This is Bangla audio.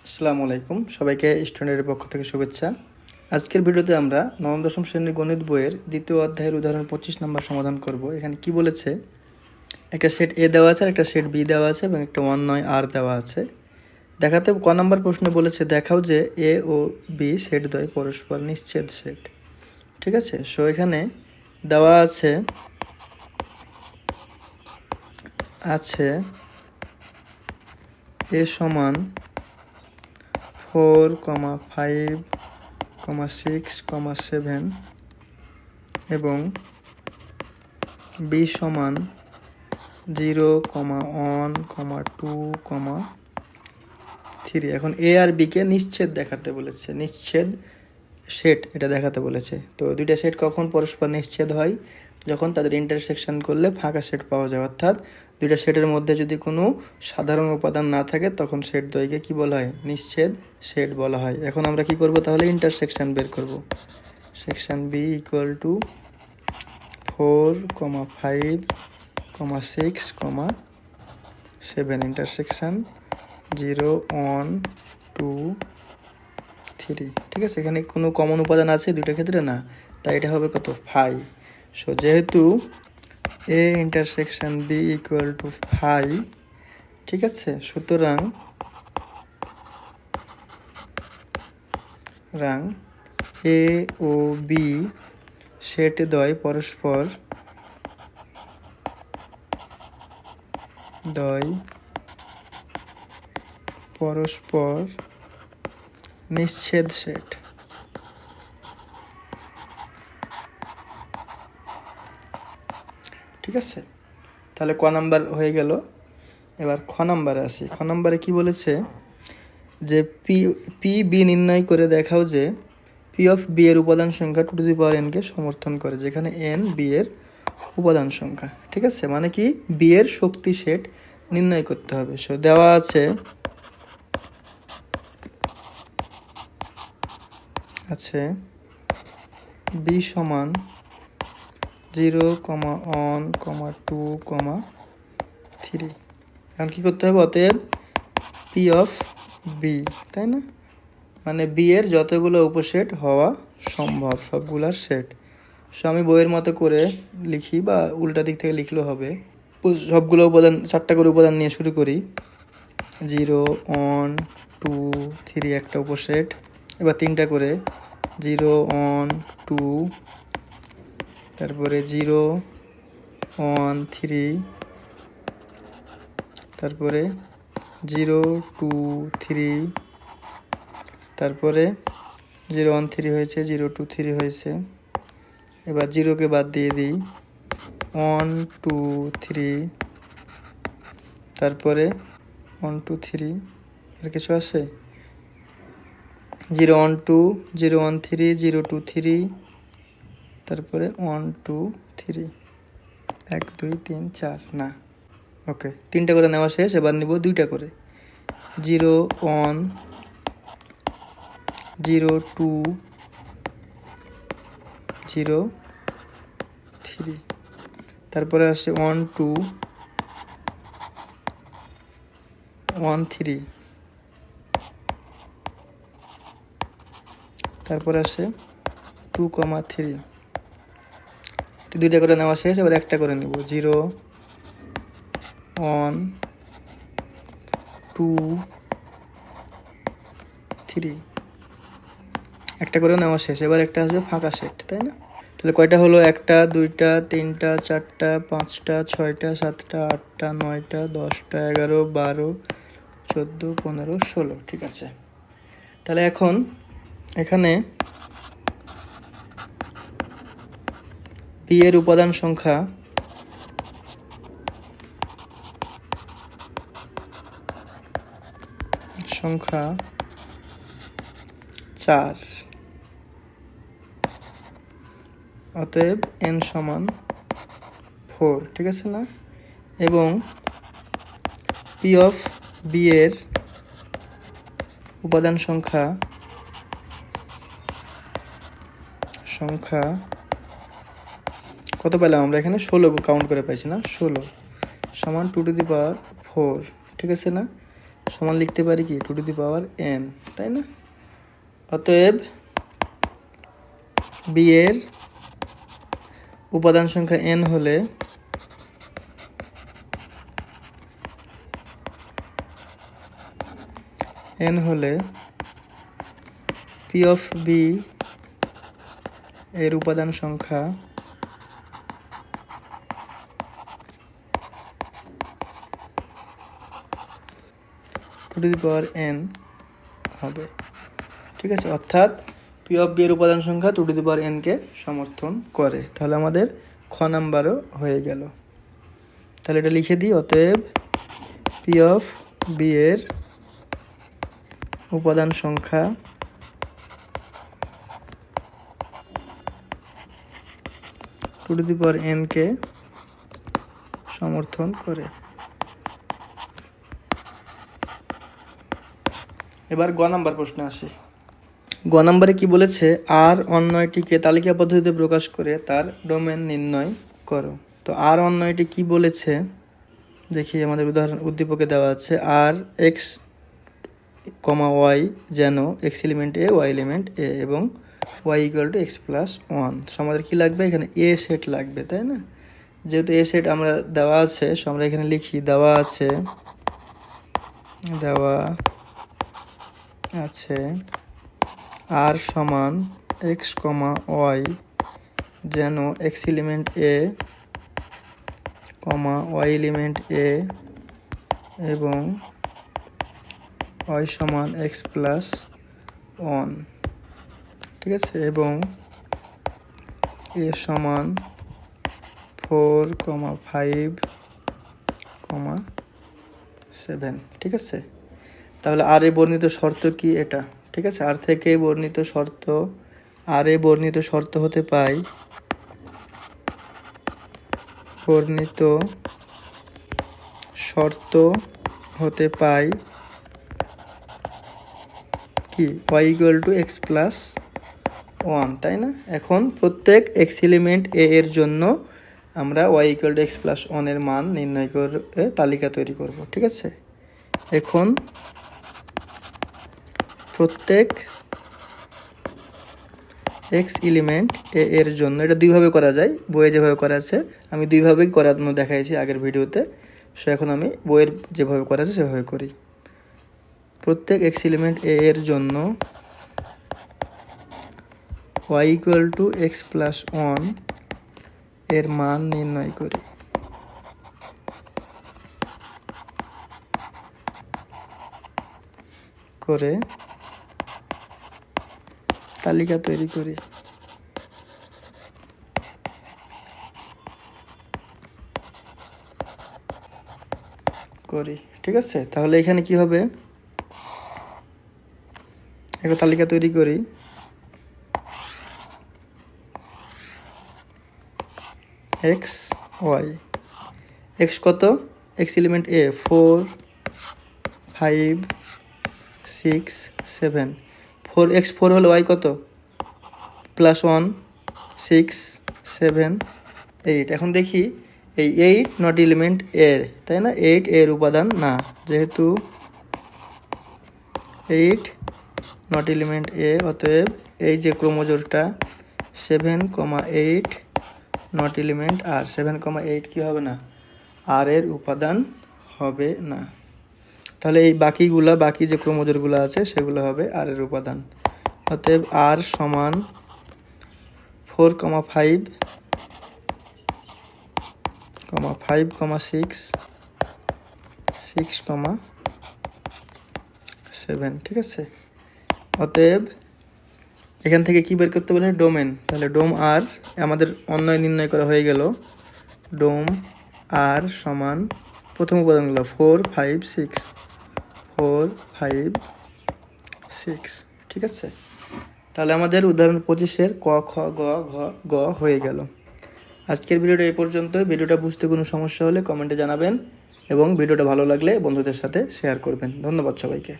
আসসালামু আলাইকুম। সবাইকে স্টুডেন্টের পক্ষ থেকে শুভেচ্ছা। আজকের ভিডিওতে আমরা নবম, দশম শ্রেণির গণিত বইয়ের দ্বিতীয় অধ্যায়ের উদাহরণ পঁচিশ নম্বর সমাধান করব। এখানে কি বলেছে? একটা সেট এ দেওয়া আছে আর একটা সেট বি দেওয়া আছে এবং একটা ওয়ান নয় আর দেওয়া আছে। দেখাতে ক নম্বর প্রশ্নে বলেছে, দেখাও যে এ ও বি সেট দ্বয় পরস্পর নিশ্ছেদ সেট। ঠিক আছে? সো এখানে দেওয়া আছে আছে এ সমান four comma five comma six comma seven এবং বি সমান zero comma one comma two comma three. এখন এ আর বিকে নিশ্ছেদ দেখাতে বলেছে নিশ্ছেদ সেট এটা দেখাতে বলেছে। তো দুইটা সেট কখন পরস্পর নিশ্ছেদ হয়? যখন তাদের ইন্টারসেকশন করলে ফাঁকা সেট পাওয়া যায়, অর্থাৎ দুইটা সেটের মধ্যে যদি কোনো সাধারণ উপাদান না থাকে, তখন সেট দ্বয়কে কি বলা হয়? নিশ্ছেদ সেট বলা হয়। এখন আমরা কি করব? তাহলে ইন্টারসেকশন বের করব। Section B equal to four comma five comma six comma seven intersection zero one two three ঠিক আছে? এখানে কোনো কমন উপাদান আছে দুইটা ক্ষেত্রে? না। তাই এটা হবে কত? ফাইভ সো যেহেতু A intersection B equal to five ঠিক আছে? সুতরাং রাং এ ও বি সেট দ্বয় পরস্পর দ্বয় পরস্পর নিশ্ছেদ সেট ঠিক আছে? তাহলে ক নাম্বার হয়ে গেল। এবার খ নাম্বারে আসি। খ নাম্বারে কি বলেছে যে পি পি বি নির্ণয় করে দেখাও যে পি অফ বি এর উপাদান সংখ্যা টু টু দি পাওয়ার এনকে সমর্থন করে, যেখানে এন বি এর উপাদান সংখ্যা। ঠিক আছে? মানে কি? বি এর শক্তি সেট নির্ণয় করতে হবে। সো দেওয়া আছে। আছে। বি সমান zero comma one comma two comma three. এখন কী করতে হবে? অতএব পি অফ বি তাই না? মানে বি এর যতগুলো উপসেট হওয়া সম্ভব সবগুলার সেট। সো আমি বইয়ের মতো করে লিখি বা উল্টা দিক থেকে লিখলেও হবে। সবগুলো উপাদান, চারটা করে উপাদান নিয়ে শুরু করি। জিরো, ওয়ান, টু, থ্রি একটা উপসেট। এবার তিনটা করে। জিরো, ওয়ান, টু তারপরে জিরো, ওয়ান, থ্রি, তারপরে জিরো, টু, থ্রি, তারপরে জিরো, ওয়ান, থ্রি হয়েছে, জিরো, টু, থ্রি হয়েছে। এবার জিরোকে বাদ দিয়ে দিই। ওয়ান, টু, থ্রি, তারপরে ওয়ান, টু, থ্রি, আর কিছু আছে? Zero, one, two, zero, one, three, zero, two, three তারপরে ওয়ান টু থ্রি এক, দুই, তিন, চার, না। ওকে তিনটা করে নেওয়া শেষ, এবার নিব দুইটা করে। Zero one zero two zero three তারপরে আসে ওয়ান টু ওয়ান থ্রি তারপরে আসে টু কমা থ্রি দুইটা করে নেওয়া শেষ, এবার একটা করে নিব। Zero, one, two, three. একটা করে নেওয়া শেষ, এবার একটা আসবে ফাঁকা সেট, তাই না? তাহলে কয়টা হলো? একটা, দুইটা, তিনটা, চারটা, পাঁচটা, ছয়টা, সাতটা, আটটা, নয়টা, দশটা, এগারো, বারো, চোদ্দ, পনেরো, ষোলো। ঠিক আছে। তাহলে এখন এখানে পি এর উপাদান সংখ্যা সংখ্যা চার। অতএব এন সমান ফোর ঠিক আছে না? এবং পি অফ বি এর উপাদান সংখ্যা সংখ্যা কত পেলাম আমরা এখানে? ষোলো কাউন্ট করে পাইছি না? ষোলো। সমান two to the power four ঠিক আছে না? সমান লিখতে পারি কি? Two to the power n তাই না? অতএব বি এর উপাদান সংখ্যা এন হলে এন হলে পি অফ বি এর উপাদান সংখ্যা টু দি পাওয়ার এন হবে। ঠিক আছে? অর্থাৎ পি অফ বি উপাদান সংখ্যা টু টু দি পাওয়ার এনকে সমর্থন করে। তাহলে আমাদের খ নাম্বারও হয়ে গেল। তাহলে এটা লিখে দিই, অতএব পি অফ বি উপাদান সংখ্যা টু টু দি পাওয়ার এনকে সমর্থন করে। এবার গ নাম্বার প্রশ্ন আসি। গ নাম্বারে কি বলেছে, আর অন্যয়টিকে তালিকা পদ্ধতিতে প্রকাশ করে তার ডোমেন নির্ণয় করো। তো আর অন্যয়টি কি বলেছে? দেখি, আমাদের উদাহরণ উদ্দীপকে দেওয়া আছে, আর এক্স কমা ওয়াই যেন X element A Y element A এবং Y equal to X plus one so আমাদের কী লাগবে? এখানে এ সেট লাগবে, তাই না? যেহেতু এ সেট আমরা দেওয়া আছে, সো আমরা এখানে লিখি, দেওয়া আছে, দেওয়া আছে। আর সমান এক্স কমা ওয়াই যেন X element A comma Y element A এবং ওয়াই সমান এক্স প্লাস ওয়ান ঠিক আছে? এবং এ সমান four comma five comma seven ঠিক আছে? তাহলে আর বর্ণিত শর্ত কি এটা? ঠিক আছে? আর থেকে বর্ণিত শর্ত, আর বর্ণিত শর্ত হতে পাই বর্ণিত শর্ত হতে পাই কি? Y equal to X plus one তাই না? এখন প্রত্যেক এক্স এলিমেন্ট এ এর জন্য আমরা Y equal to X plus ওয়ানের মান নির্ণয় করে তালিকা তৈরি করব, ঠিক আছে? এখন প্রত্যেক এক্স এলিমেন্ট এ এর জন্য। এটা দুইভাবে করা যায়। বইয়ে যেভাবে করা আছে, আমি দুইভাবেই করানো দেখাইছি আগের ভিডিওতে। সো এখন আমি বইয়ের যেভাবে করা আছে সেভাবে করি। প্রত্যেক এক্স এলিমেন্ট এ এর জন্য Y equal to X plus ওয়ানের মান নির্ণয় করি। করে তালিকা তৈরি করি। করি, ঠিক আছে? তাহলে এখানে কি হবে? একটা তালিকা তৈরি করি। এক্স ওয়াই এক্স কত? X element A four five six seven four, X four হলো ওয়াই কত? Plus one, six, seven, eight. এখন দেখি, এই এইট নট এলিমেন্ট এর, তাই না? এইট এর উপাদান না। যেহেতু এইট নট এলিমেন্ট এ, অতএব এই যে ক্রোমোজোরটা, seven comma eight not element R, seven comma eight কী হবে না? আর এর উপাদান হবে না। তাহলে এই বাকিগুলা, বাকি যে ক্রোমোজোরগুলো আছে, সেগুলো হবে আর এর উপাদান। অতএব আর সমান four comma five comma five comma six six comma seven ঠিক আছে? অতএব এখান থেকে কি বের করতে বলে ডোমেন তাহলে ডোম আর আমাদের অন্যয় নির্ণয় করা হয়ে গেল। ডোম আর সমান প্রথম উপাদানগুলো four five six four, five, six, ঠিক আছে? তাহলে আমাদের উদাহরণ পঁচিশের ক, খ, গ, ঘ, গ হয়ে গেল। আজকের ভিডিওটা এই পর্যন্ত ভিডিওটা বুঝতে কোনো সমস্যা হলে কমেন্টে জানাবেন এবং ভিডিওটা ভালো লাগলে বন্ধুদের সাথে শেয়ার করবেন। ধন্যবাদ সবাইকে।